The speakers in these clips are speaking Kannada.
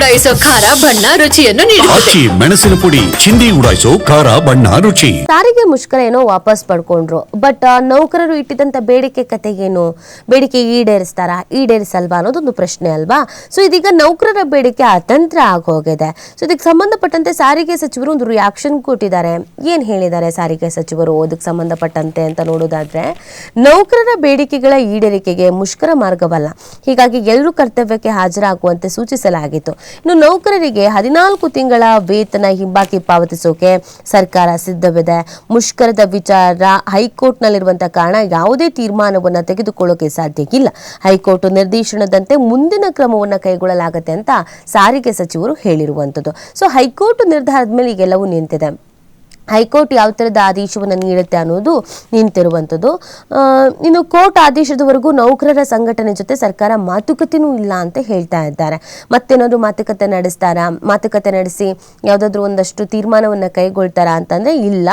ಉಡಾಯಿಸೋ ಖಾರ ಬಣ್ಣ ರುಚಿಯನ್ನು ನೀಡಿ ಆಚಿ ಮೆಣಸಿನ ಪುಡಿ ಚಿಂದಿ ಉಡಾಯಿಸೋ ಖಾರ ಬಣ್ಣ ರುಚಿ. ಸಾರಿಗೆ ಮುಷ್ಕರ ಏನೋ ವಾಪಸ್ ಪಡ್ಕೊಂಡ್ರು. ಬಟ್ ನೌಕರರು ಇಟ್ಟಿದಂತ ಬೇಡಿಕೆ ಕತೆಗೇನು? ಬೇಡಿಕೆ ಈಡೇರಿಸ್ತಾರ? ಈಡೇರಿಸಲ್ವಾ ಅನ್ನೋದೊಂದು ಪ್ರಶ್ನೆ ಅಲ್ವಾ? ಸೊ ಇದೀಗ ನೌಕರರ ಬೇಡಿಕೆ ಅತಂತ್ರ ಆಗೋಗಿದೆ. ಸೊ ಇದಕ್ಕೆ ಸಂಬಂಧಪಟ್ಟಂತೆ ಸಾರಿಗೆ ಸಚಿವರು ಒಂದು ರಿಯಾಕ್ಷನ್ ಕೊಟ್ಟಿದ್ದಾರೆ. ಏನ್ ಹೇಳಿದ್ದಾರೆ ಸಾರಿಗೆ ಸಚಿವರು ಅದಕ್ಕೆ ಸಂಬಂಧಪಟ್ಟಂತೆ ಅಂತ ನೋಡೋದಾದ್ರೆ ನೌಕರರ ಬೇಡಿಕೆಗಳ ಈಡೇರಿಕೆಗೆ ಮುಷ್ಕರ ಮಾರ್ಗವಲ್ಲ. ಹೀಗಾಗಿ ಎಲ್ಲರೂ ಕರ್ತವ್ಯಕ್ಕೆ ಹಾಜರಾಗುವಂತೆ ಸೂಚಿಸಲಾಗಿತ್ತು. ಇನ್ನು ನೌಕರರಿಗೆ ಹದಿನಾಲ್ಕು ತಿಂಗಳ ವೇತನ ಹಿಂಬಾಕಿ ಪಾವತಿಸೋಕೆ ಸರ್ಕಾರ ಸಿದ್ಧವಿದೆ. ಮುಷ್ಕರದ ವಿಚಾರ ಹೈಕೋರ್ಟ್ನಲ್ಲಿರುವಂತಹ ಕಾರಣ ಯಾವುದೇ ತೀರ್ಮಾನವನ್ನು ತೆಗೆದುಕೊಳ್ಳೋಕೆ ಸಾಧ್ಯ ಇಲ್ಲ. ಹೈಕೋರ್ಟ್ ನಿರ್ದೇಶನದಂತೆ ಮುಂದಿನ ಕ್ರಮವನ್ನು ಕೈಗೊಳ್ಳಲಾಗುತ್ತೆ ಅಂತ ಸಾರಿಗೆ ಸಚಿವರು ಹೇಳಿರುವಂಥದ್ದು ಸೊ ಹೈಕೋರ್ಟ್ ನಿರ್ಧಾರದ ಮೇಲೆ ಎಲ್ಲವೂ ನಿಂತಿದೆ. ಹೈಕೋರ್ಟ್ ಯಾವ ಥರದ ಆದೇಶವನ್ನು ನೀಡುತ್ತೆ ಅನ್ನೋದು ನಿಂತಿರುವಂಥದ್ದು. ಇನ್ನು ಕೋರ್ಟ್ ಆದೇಶದವರೆಗೂ ನೌಕರರ ಸಂಘಟನೆ ಜೊತೆ ಸರ್ಕಾರ ಮಾತುಕತೆನೂ ಇಲ್ಲ ಅಂತ ಹೇಳ್ತಾ ಇದ್ದಾರೆ. ಮತ್ತೇನಾದ್ರು ಮಾತುಕತೆ ನಡೆಸ್ತಾರಾ? ಮಾತುಕತೆ ನಡೆಸಿ ಯಾವುದಾದ್ರೂ ಒಂದಷ್ಟು ತೀರ್ಮಾನವನ್ನು ಕೈಗೊಳ್ತಾರಾ ಅಂತಂದ್ರೆ ಇಲ್ಲ.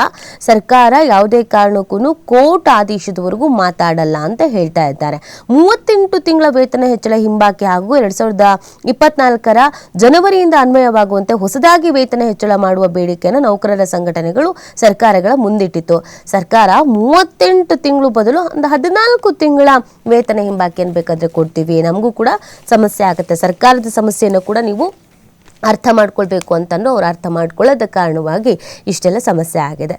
ಸರ್ಕಾರ ಯಾವುದೇ ಕಾರಣಕ್ಕೂ ಕೋರ್ಟ್ ಆದೇಶದವರೆಗೂ ಮಾತಾಡಲ್ಲ ಅಂತ ಹೇಳ್ತಾ ಇದ್ದಾರೆ. ಮೂವತ್ತೆಂಟು ತಿಂಗಳ ವೇತನ ಹೆಚ್ಚಳ ಹಿಂಬಾಕಿ ಹಾಗೂ ಎರಡ್ ಸಾವಿರದ ಇಪ್ಪತ್ನಾಲ್ಕರ ಜನವರಿಯಿಂದ ಅನ್ವಯವಾಗುವಂತೆ ಹೊಸದಾಗಿ ವೇತನ ಹೆಚ್ಚಳ ಮಾಡುವ ಬೇಡಿಕೆಯನ್ನು ನೌಕರರ ಸಂಘಟನೆಗಳು ಸರ್ಕಾರಗಳ ಮುಂದಿಟ್ಟಿತ್ತು. ಸರ್ಕಾರ ಮೂವತ್ತೆಂಟು ತಿಂಗಳು ಬದಲು ಒಂದು ಹದಿನಾಲ್ಕು ತಿಂಗಳ ವೇತನ ಹಿಂಬಾಕಿಯನ್ನು ಬೇಕಾದ್ರೆ ಕೊಡ್ತೀವಿ. ನಮಗೂ ಕೂಡ ಸಮಸ್ಯೆ ಆಗುತ್ತೆ. ಸರ್ಕಾರದ ಸಮಸ್ಯೆಯನ್ನು ಕೂಡ ನೀವು ಅರ್ಥ ಮಾಡ್ಕೊಳ್ಬೇಕು ಅಂತಂದು ಅವ್ರು ಅರ್ಥ ಮಾಡ್ಕೊಳ್ಳೋದ ಕಾರಣವಾಗಿ ಇಷ್ಟೆಲ್ಲ ಸಮಸ್ಯೆ ಆಗಿದೆ.